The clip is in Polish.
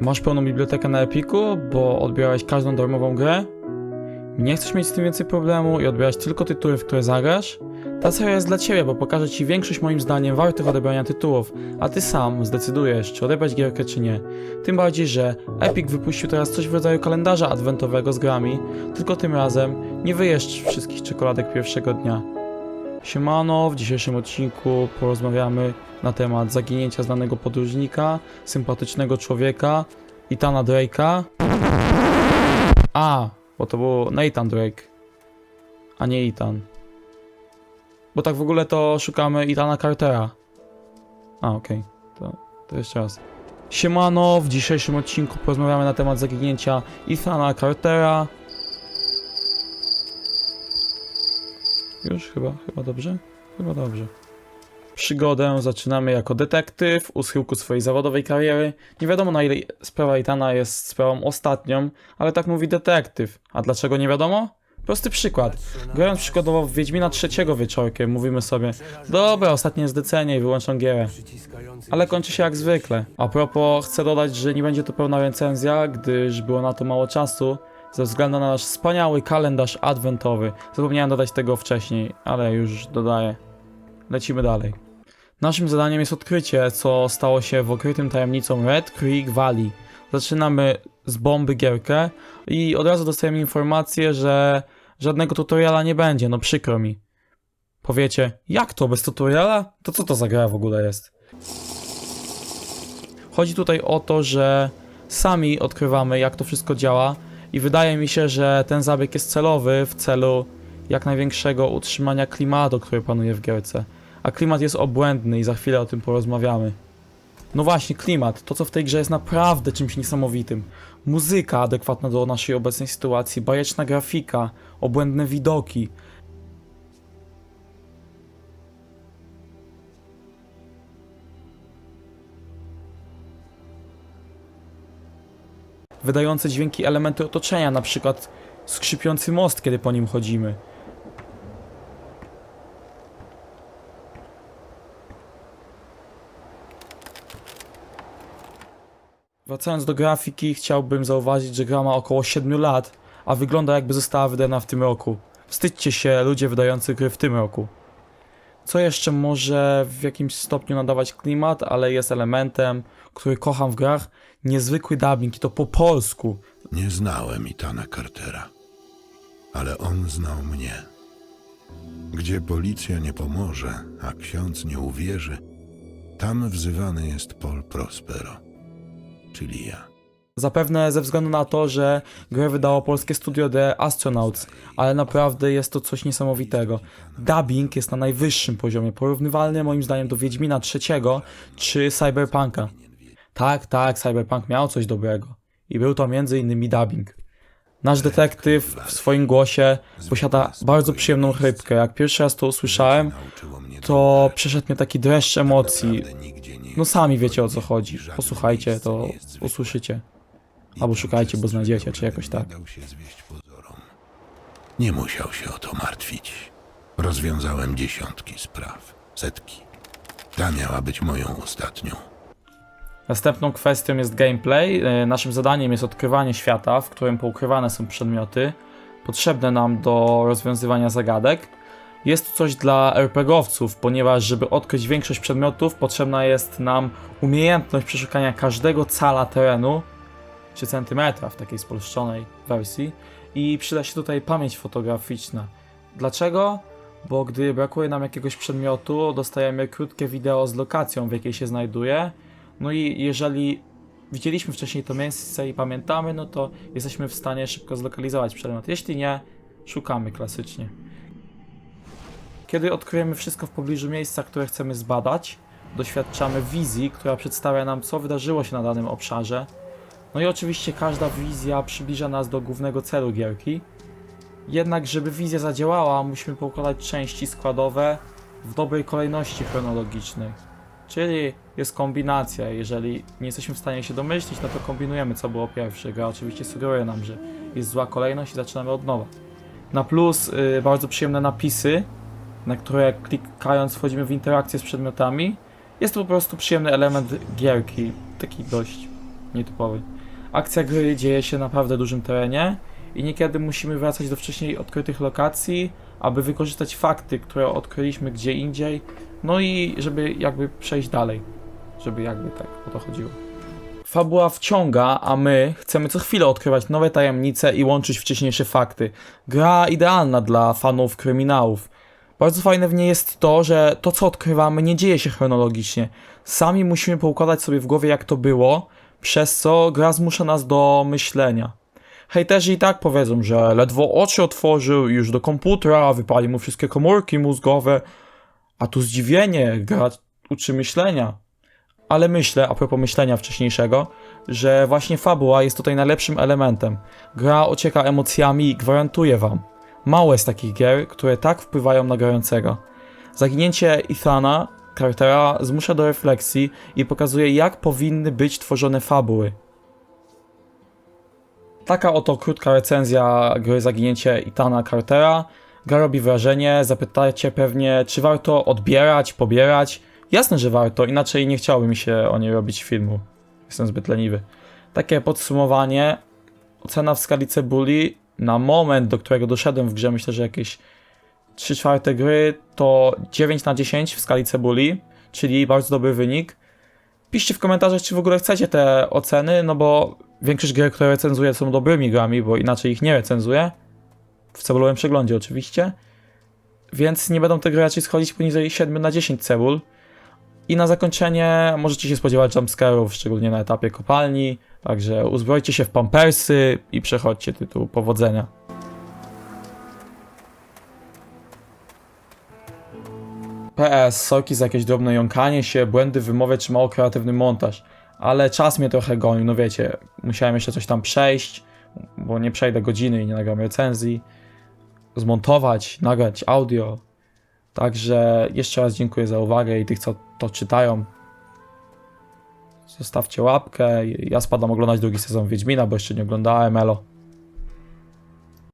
Masz pełną bibliotekę na Epiku, bo odbierałeś każdą darmową grę? Nie chcesz mieć z tym więcej problemu i odbierać tylko tytuły, w które zagrasz? Ta seria jest dla Ciebie, bo pokaże Ci większość moim zdaniem wartych odebrania tytułów, a Ty sam zdecydujesz, czy odebrać gierkę, czy nie. Tym bardziej, że Epic wypuścił teraz coś w rodzaju kalendarza adwentowego z grami, tylko tym razem nie wyjesz wszystkich czekoladek pierwszego dnia. Siemano, w dzisiejszym odcinku porozmawiamy na temat zaginięcia znanego podróżnika, sympatycznego człowieka, Itana Drake'a. A, bo to był Nathan Drake, a nie Ethan. Bo tak w ogóle to szukamy Itana Cartera. A, okej, to, to jeszcze raz. Siemano, w dzisiejszym odcinku porozmawiamy na temat zaginięcia Ethana Cartera. Już chyba, chyba dobrze? Chyba dobrze. Przygodę zaczynamy jako detektyw u schyłku swojej zawodowej kariery. Nie wiadomo na ile sprawa Itana jest sprawą ostatnią, ale tak mówi detektyw. A dlaczego nie wiadomo? Prosty przykład. Grając przykładowo w Wiedźmina trzeciego wieczorkiem, mówimy sobie Dobra, ostatnie zlecenie i wyłączam gierę. Ale kończy się jak zwykle. A propos, chcę dodać, że nie będzie to pełna recenzja, gdyż było na to mało czasu, ze względu na nasz wspaniały kalendarz adwentowy. Zapomniałem dodać tego wcześniej, ale już dodaję. Lecimy dalej. Naszym zadaniem jest odkrycie, co stało się w okrytym tajemnicą Red Creek Valley. Zaczynamy z bomby gierkę i od razu dostajemy informację, że żadnego tutoriala nie będzie, no przykro mi. Powiecie, jak to bez tutoriala? To co to za gra w ogóle jest? Chodzi tutaj o to, że sami odkrywamy, jak to wszystko działa, i wydaje mi się, że ten zabieg jest celowy w celu jak największego utrzymania klimatu, który panuje w gierce. A klimat jest obłędny i za chwilę o tym porozmawiamy. No właśnie, klimat. To, co w tej grze jest naprawdę czymś niesamowitym. Muzyka adekwatna do naszej obecnej sytuacji, bajeczna grafika, obłędne widoki. Wydające dźwięki elementy otoczenia, na przykład skrzypiący most, kiedy po nim chodzimy. Wracając do grafiki, chciałbym zauważyć, że gra ma około 7 lat, a wygląda jakby została wydana w tym roku. Wstydźcie się, ludzie wydający gry w tym roku. Co jeszcze może w jakimś stopniu nadawać klimat, ale jest elementem, który kocham w grach, niezwykły dubbing i to po polsku. Nie znałem Itana Cartera, ale on znał mnie. Gdzie policja nie pomoże, a ksiądz nie uwierzy, tam wzywany jest Paul Prospero, czyli ja. Zapewne ze względu na to, że grę wydało polskie studio The Astronauts, ale naprawdę jest to coś niesamowitego. Dubbing jest na najwyższym poziomie, porównywalny moim zdaniem do Wiedźmina III czy Cyberpunka. Tak, tak, Cyberpunk miał coś dobrego. I był to innymi dubbing. Nasz detektyw w swoim głosie posiada bardzo przyjemną chrypkę. Jak pierwszy raz to usłyszałem, to przeszedł mnie taki dreszcz emocji. No sami wiecie o co chodzi. Posłuchajcie, to usłyszycie. Albo szukajcie, bo znajdziecie, czy jakoś tak. dał się zwieść pozorom. Nie musiał się o to martwić. Rozwiązałem dziesiątki spraw, setki. Ta miała być moją ostatnią. Następną kwestią jest gameplay. E, Naszym zadaniem jest odkrywanie świata, w którym poukrywane są przedmioty potrzebne nam do rozwiązywania zagadek. Jest to coś dla RPGowców, ponieważ żeby odkryć większość przedmiotów, potrzebna jest nam umiejętność przeszukania każdego cala terenu, czy centymetra w takiej spolszczonej wersji i przyda się tutaj pamięć fotograficzna. Dlaczego? Bo gdy brakuje nam jakiegoś przedmiotu, dostajemy krótkie wideo z lokacją, w jakiej się znajduje, no i jeżeli widzieliśmy wcześniej to miejsce i pamiętamy, no to jesteśmy w stanie szybko zlokalizować przedmiot. Jeśli nie, szukamy klasycznie. Kiedy odkryjemy wszystko w pobliżu miejsca, które chcemy zbadać, doświadczamy wizji, która przedstawia nam, co wydarzyło się na danym obszarze. No i oczywiście każda wizja przybliża nas do głównego celu gierki. Jednak, żeby wizja zadziałała, musimy poukładać części składowe w dobrej kolejności chronologicznej. Czyli jest kombinacja. Jeżeli nie jesteśmy w stanie się domyślić, no to kombinujemy, co było pierwsze. Gra oczywiście sugeruje nam, że jest zła kolejność i zaczynamy od nowa. Na plus y, bardzo przyjemne napisy, na które klikając wchodzimy w interakcję z przedmiotami. Jest to po prostu przyjemny element gierki, taki dość nietypowy. Akcja gry dzieje się na naprawdę dużym terenie i niekiedy musimy wracać do wcześniej odkrytych lokacji, aby wykorzystać fakty, które odkryliśmy gdzie indziej, no i żeby jakby przejść dalej. Żeby jakby tak o to chodziło. Fabuła wciąga, a my chcemy co chwilę odkrywać nowe tajemnice i łączyć wcześniejsze fakty. Gra idealna dla fanów kryminałów. Bardzo fajne w niej jest to, że to co odkrywamy nie dzieje się chronologicznie. Sami musimy poukładać sobie w głowie jak to było, przez co gra zmusza nas do myślenia. Hejterzy i tak powiedzą, że ledwo oczy otworzył, już do komputera, wypali mu wszystkie komórki mózgowe, a tu zdziwienie, gra uczy myślenia. Ale myślę, a propos myślenia wcześniejszego, że właśnie fabuła jest tutaj najlepszym elementem. Gra ocieka emocjami i gwarantuję wam, mało jest takich gier, które tak wpływają na grającego. Zaginięcie Ethana, Cartera, zmusza do refleksji i pokazuje, jak powinny być tworzone fabuły. Taka oto krótka recenzja gry Zaginięcie Ethana Cartera. Gra robi wrażenie, zapytacie pewnie, czy warto odbierać, pobierać. Jasne, że warto, inaczej nie chciałoby mi się o niej robić filmu. Jestem zbyt leniwy. Takie podsumowanie. Ocena w skali cebuli na moment, do którego doszedłem w grze, myślę, że jakieś 3 czwarte gry to 9 na 10 w skali cebuli, czyli bardzo dobry wynik. Piszcie w komentarzach, czy w ogóle chcecie te oceny, no bo większość gier, które recenzuję są dobrymi grami, bo inaczej ich nie recenzuję. W cebulowym przeglądzie oczywiście. Więc nie będą te gry raczej schodzić poniżej 7 na 10 cebul. I na zakończenie możecie się spodziewać jumpscare'ów, szczególnie na etapie kopalni. Także uzbrojcie się w pampersy i przechodźcie tytuł. Powodzenia. PS, soki za jakieś drobne jąkanie się, błędy w wymowie czy mało kreatywny montaż. Ale czas mnie trochę gonił, no wiecie, musiałem jeszcze coś tam przejść, bo nie przejdę godziny i nie nagram recenzji. Zmontować, nagrać audio. Także jeszcze raz dziękuję za uwagę i tych, co to czytają. Zostawcie łapkę. Ja spadam oglądać drugi sezon Wiedźmina, bo jeszcze nie oglądałem. Elo.